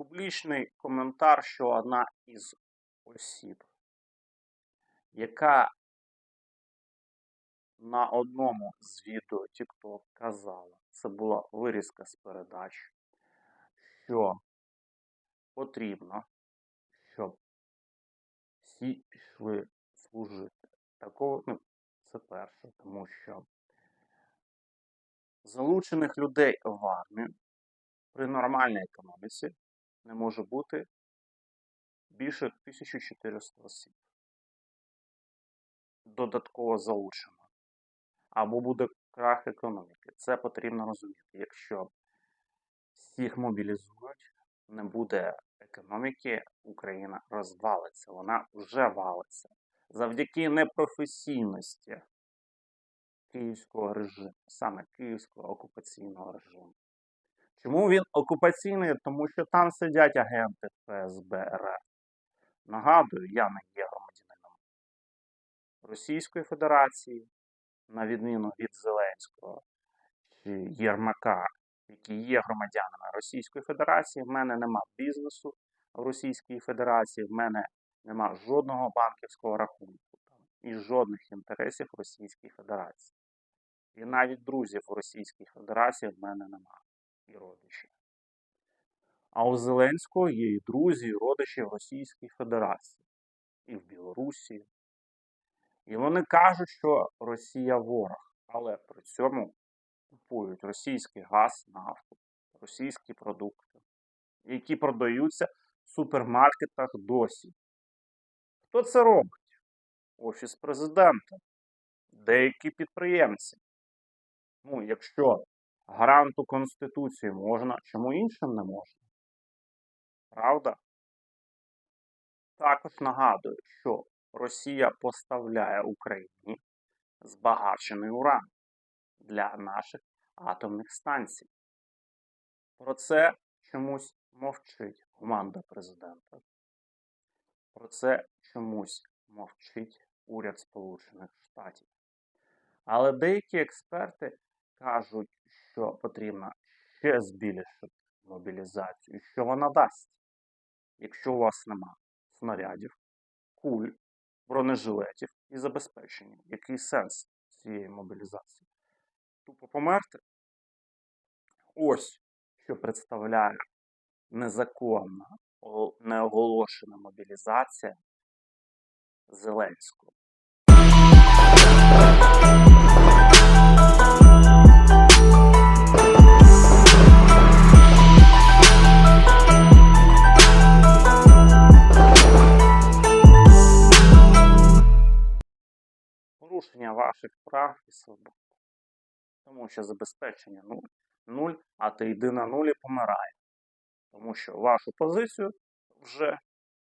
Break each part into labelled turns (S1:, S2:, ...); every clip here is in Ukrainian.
S1: публічний коментар, що одна із осіб, яка на одному з відео TikTok казала, це була вирізка з передач, що потрібно, щоб всі пішли служити. Такого, ну, це перше, тому що залучених людей в армію при нормальній економіці не може бути більше 1400 осіб. Додатково залучено. Або буде крах економіки. Це потрібно розуміти. Якщо всіх мобілізують, не буде економіки, Україна розвалиться. Вона вже валиться. Завдяки непрофесійності київського режиму, саме київського окупаційного режиму. Чому він окупаційний? Тому що там сидять агенти ФСБ РФ. Нагадую, я не є громадянином Російської Федерації, на відміну від Зеленського чи Єрмака, які є громадянами Російської Федерації. В мене нема бізнесу в Російській Федерації, в мене нема жодного банківського рахунку і жодних інтересів в Російській Федерації. І навіть друзів у Російській Федерації в мене нема і родичів. А у Зеленського є і друзі, і родичі в Російській Федерації, і в Білорусі. І вони кажуть, що Росія ворог, але при цьому купують російський газ, нафту, російські продукти, які продаються в супермаркетах досі. Хто це робить? Офіс президента, деякі підприємці. Ну, якщо гаранту Конституції можна, чому іншим не можна? Правда? Також нагадую, що Росія поставляє Україні збагачений уран для наших атомних станцій. Про це чомусь мовчить команда президента. Про це чомусь мовчить уряд Сполучених Штатів. Але деякі експерти кажуть, що потрібно ще збільшити мобілізацію. Що вона дасть, якщо у вас нема снарядів, куль, бронежилетів і забезпечення? Який сенс цієї мобілізації? Тупо померти? Ось що представляє незаконна, неоголошена мобілізація Зеленського. Порушення ваших прав і свобод. Тому що забезпечення нуль, нуль, а ти йди на нуль і помирай. Тому що вашу позицію вже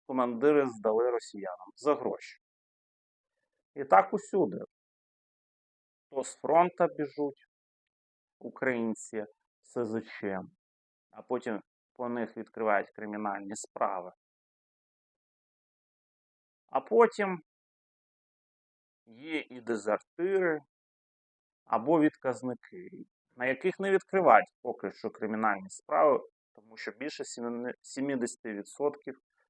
S1: командири здали росіянам за гроші. І так усюди. То з фронта біжуть українці СЗЧ, а потім по них відкривають кримінальні справи. А потім є і дезертири або відказники, на яких не відкривають поки що кримінальні справи, тому що більше 70%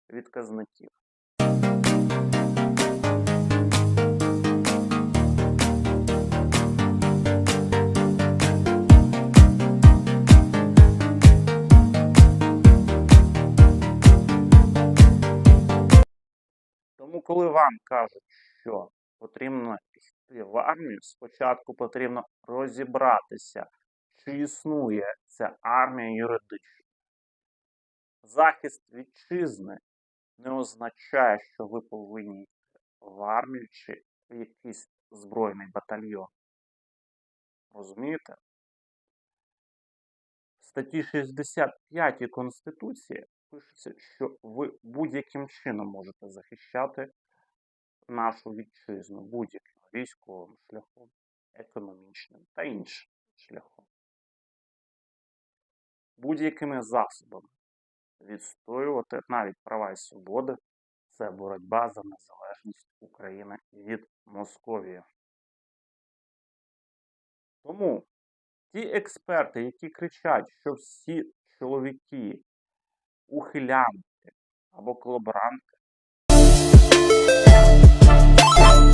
S1: відказників. Тому, коли вам кажуть, що потрібно йти в армію, спочатку потрібно розібратися, чи існує ця армія юридично. Захист вітчизни не означає, що ви повинні йти в армію чи в якийсь збройний батальйон. Розумієте? Статті 65 Конституції пишеться, що ви будь-яким чином можете захищати нашу вітчизну будь-яким військовим шляхом, економічним та іншим шляхом. Будь-якими засобами відстоювати навіть права і свободи це боротьба за незалежність України від Московії. Тому ті експерти, які кричать, що всі чоловіки ухилянти або колаборанти.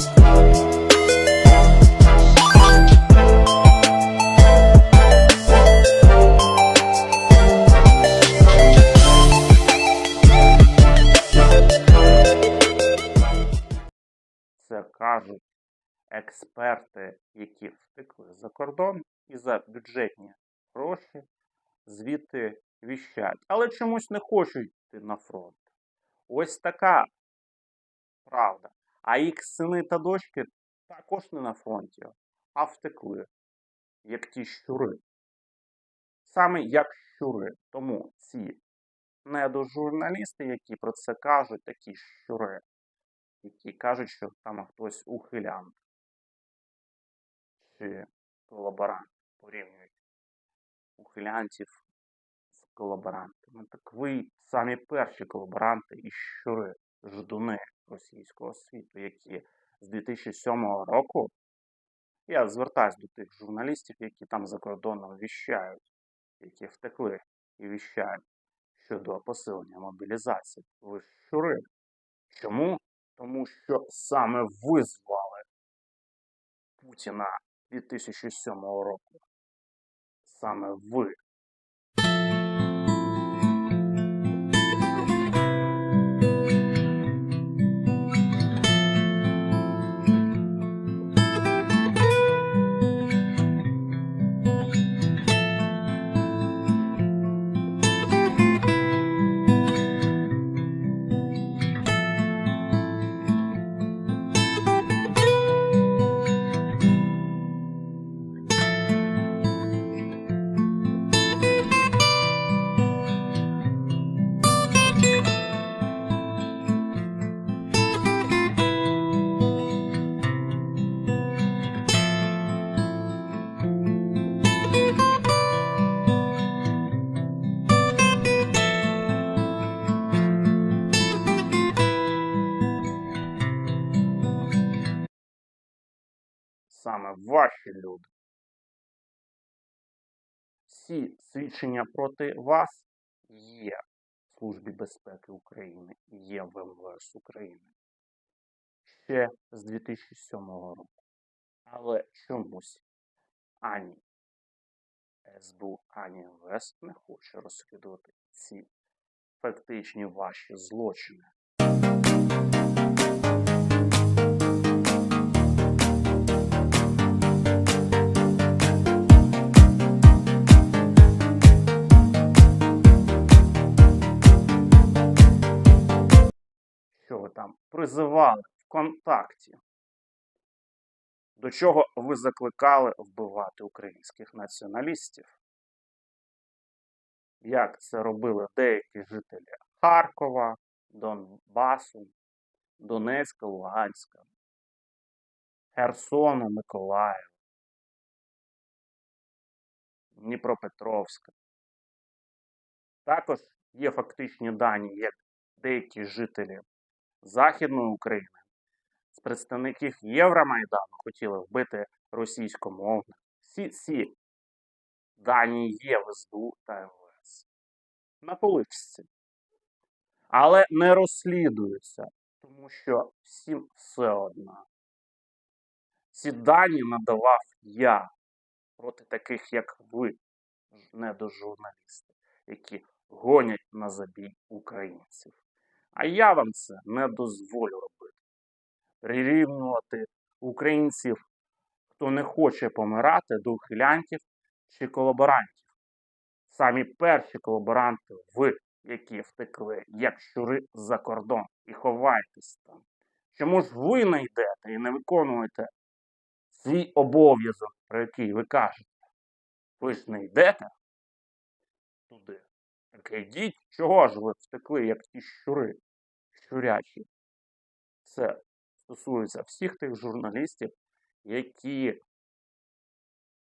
S1: Це кажуть експерти, які втекли за кордон і за бюджетні гроші звідти віщають. Але чомусь не хочуть йти на фронт. Ось така правда. А їх сини та дочки також не на фронті, а втекли, як ті щури. Саме як щури. Тому ці недожурналісти, які про це кажуть, такі щури, які кажуть, що там хтось ухилянт чи колаборант порівнюють ухилянтів з колаборантами. Так ви самі перші колаборанти і щури, ждуни російського світу, які з 2007 року я звертаюсь до тих журналістів, які там за кордоном віщають, які втекли і віщають щодо посилення мобілізації. Ви щури. Чому? Тому що саме ви звали Путіна 2007 року. Саме ви. Саме ваші люди. Всі свідчення проти вас є в Службі безпеки України, є в МВС України ще з 2007 року. Але чомусь ані СБУ, ані МВС не хоче розслідувати ці фактичні ваші злочини. Ви там призивали ВКонтакті? До чого ви закликали вбивати українських націоналістів? Як це робили деякі жителі Харкова, Донбасу, Донецька, Луганська, Херсону, Миколаєва, Дніпропетровська. Також є фактичні дані, як деякі жителі Західної України з представників Євромайдану хотіли вбити російськомовних. Всі дані є в СБУ та МВС. На поличці. Але не розслідуються, тому що всім все одно. Ці дані надавав я проти таких, як ви, недожурналісти, які гонять на забій українців. А я вам це не дозволю робити. Прирівнювати українців, хто не хоче помирати, до ухилянтів чи колаборантів. Самі перші колаборанти ви, які втекли, як щури за кордон, і ховаєтесь там. Чому ж ви не йдете і не виконуєте свій обов'язок, про який ви кажете? Ви ж не йдете туди. Так йдіть, чого ж ви втекли, як ті щури, щурячі? Це стосується всіх тих журналістів, які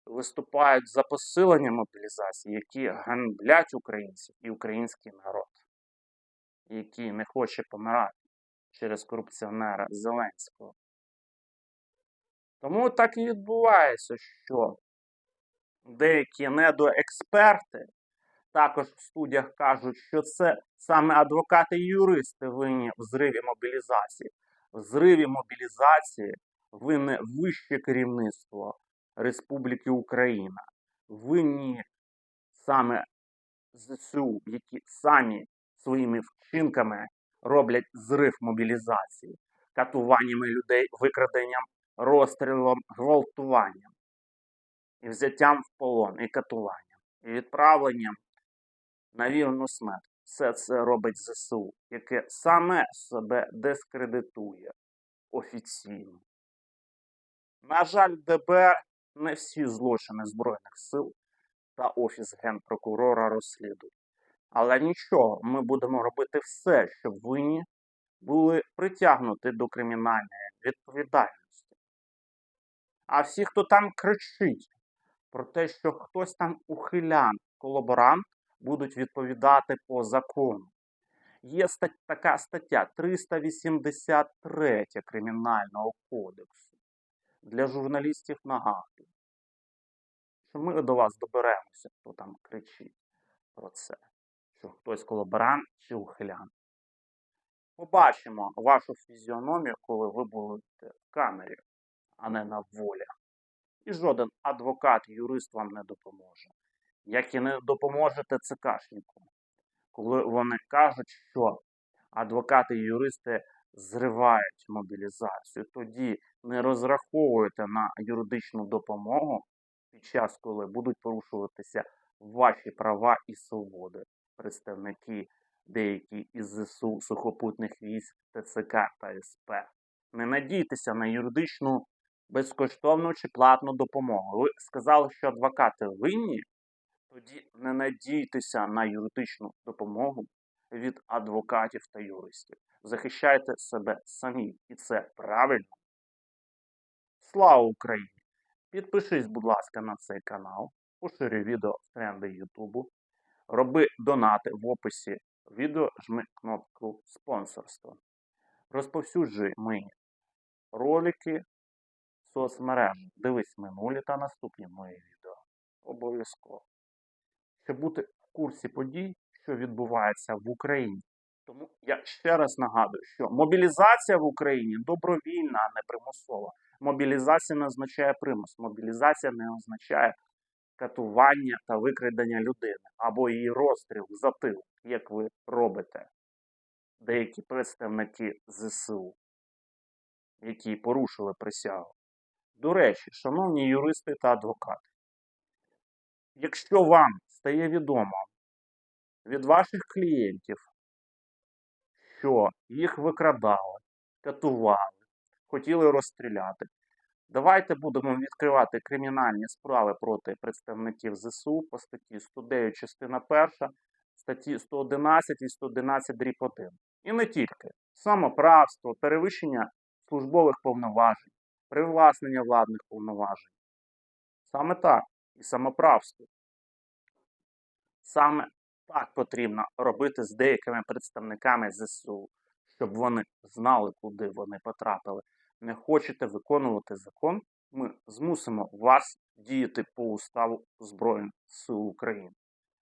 S1: виступають за посилення мобілізації, які ганблять українців і український народ, який не хоче помирати через корупціонера Зеленського. Тому так і відбувається, що деякі недоексперти також в студіях кажуть, що це саме адвокати і юристи винні в зриві мобілізації. В зриві мобілізації винне вище керівництво Республіки Україна. Винні саме ЗСУ, які самі своїми вчинками роблять зрив мобілізації, катуваннями людей, викраденням, розстрілом, гвалтуванням, і взяттям в полон, і катуванням, і відправленням на вірну смерть. Все це робить ЗСУ, яке саме себе дискредитує офіційно. На жаль, ДБР не всі злочини Збройних сил та Офіс генпрокурора розслідують. Але нічого, ми будемо робити все, щоб винні були притягнуті до кримінальної відповідальності. А всі, хто там кричить про те, що хтось там ухилян, колаборант, будуть відповідати по закону. Є стать, така стаття 383 Кримінального кодексу. Для журналістів нагадую, що ми до вас доберемося, хто там кричить про це, що хтось колаборант чи ухилян. Побачимо вашу фізіономію, коли ви будете в камері, а не на волі. І жоден адвокат, юрист вам не допоможе. Як і не допоможете ЦКшнику, коли вони кажуть, що адвокати і юристи зривають мобілізацію, тоді не розраховуйте на юридичну допомогу під час, коли будуть порушуватися ваші права і свободи. Представники деякі із ЗСУ сухопутних військ, ТЦК та СП. Не надійтеся на юридичну безкоштовну чи платну допомогу. Ви сказали, що адвокати винні, тоді не надійтеся на юридичну допомогу від адвокатів та юристів. Захищайте себе самі, і це правильно. Слава Україні! Підпишись, будь ласка, на цей канал, поширюй відео в тренди Ютубу, роби донати в описі відео, жми кнопку спонсорства. Розповсюджуй мої ролики в соцмережах. Дивись минулі та наступні мої відео. Обов'язково. Щоб бути в курсі подій, що відбувається в Україні. Тому я ще раз нагадую, що мобілізація в Україні добровільна, а не примусова. Мобілізація не означає примус. Мобілізація не означає катування та викрадення людини або її розстріл в затил, як ви робите деякі представники ЗСУ, які порушили присягу. До речі, шановні юристи та адвокати, якщо вам стає відомо від ваших клієнтів, що їх викрадали, катували, хотіли розстріляти, давайте будемо відкривати кримінальні справи проти представників ЗСУ по статті 109, частина 1, статті 111 і 111 дріб 1. І не тільки самоправство, перевищення службових повноважень, привласнення владних повноважень. Саме так, і самоправство. Саме так потрібно робити з деякими представниками ЗСУ, щоб вони знали, куди вони потрапили. Не хочете виконувати закон, ми змусимо вас діяти по уставу Збройних сил України.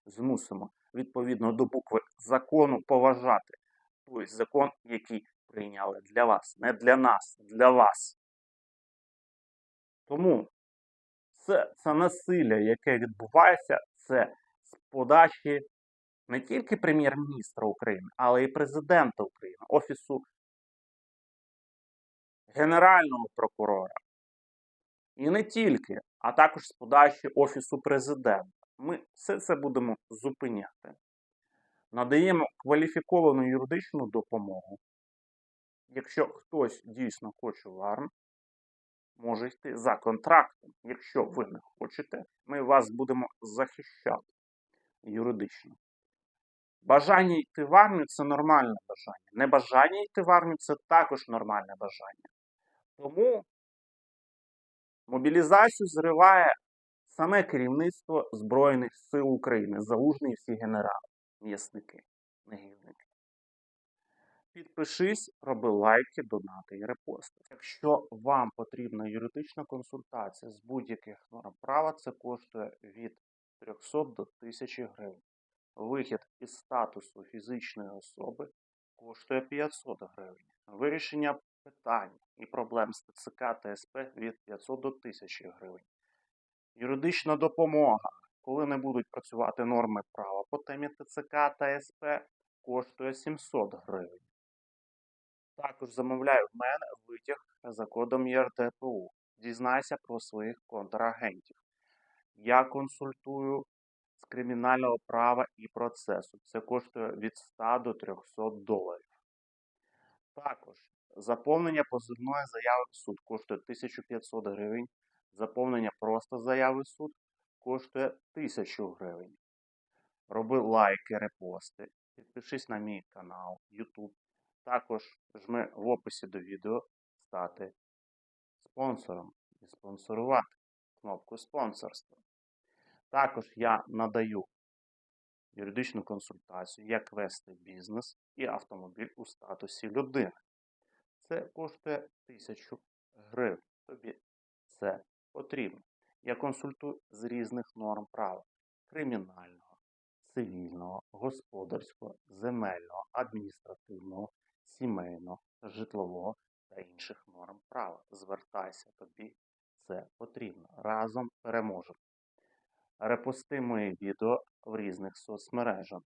S1: Змусимо відповідно до букви закону поважати той закон, який прийняли для вас, не для нас, для вас. Тому це, це насилля, яке відбувається, це з подачі не тільки прем'єр-міністра України, але й президента України, Офісу Генерального прокурора. І не тільки, а також з подачі Офісу президента. Ми все це будемо зупиняти. Надаємо кваліфіковану юридичну допомогу. Якщо хтось дійсно хоче в АРМ, може йти за контрактом. Якщо ви не хочете, ми вас будемо захищати юридично. Бажання йти в армію це нормальне бажання. Небажання йти в армію це також нормальне бажання. Тому мобілізацію зриває саме керівництво Збройних сил України, залужні всі генерали, м'ясники, негідники. Підпишись, роби лайки, донати і репости. Якщо вам потрібна юридична консультація з будь-яких норм права, це коштує від 300 до 1000 гривень. Вихід із статусу фізичної особи коштує 500 гривень. Вирішення питань і проблем з ТЦК та СП від 500 до 1000 гривень. Юридична допомога, коли не будуть працювати норми права по темі ТЦК та СП, коштує 700 гривень. Також замовляю в мене витяг за кодом ЄРДПУ. Дізнайся про своїх контрагентів. Я консультую з кримінального права і процесу. Це коштує від 100 до 300 доларів. Також заповнення позивної заяви в суд коштує 1500 гривень. Заповнення просто заяви в суд коштує 1000 гривень. Роби лайки, репости, підпишись на мій канал YouTube. Також жми в описі до відео стати спонсором і спонсорувати кнопку спонсорства. Також я надаю юридичну консультацію, як вести бізнес і автомобіль у статусі людини. Це коштує 1000 гривень. Тобі це потрібно. Я консультую з різних норм права: кримінального, цивільного, господарського, земельного, адміністративного, сімейного, житлового та інших норм права. Звертайся, тобі це потрібно. Разом переможемо. Репостимо відео в різних соцмережах.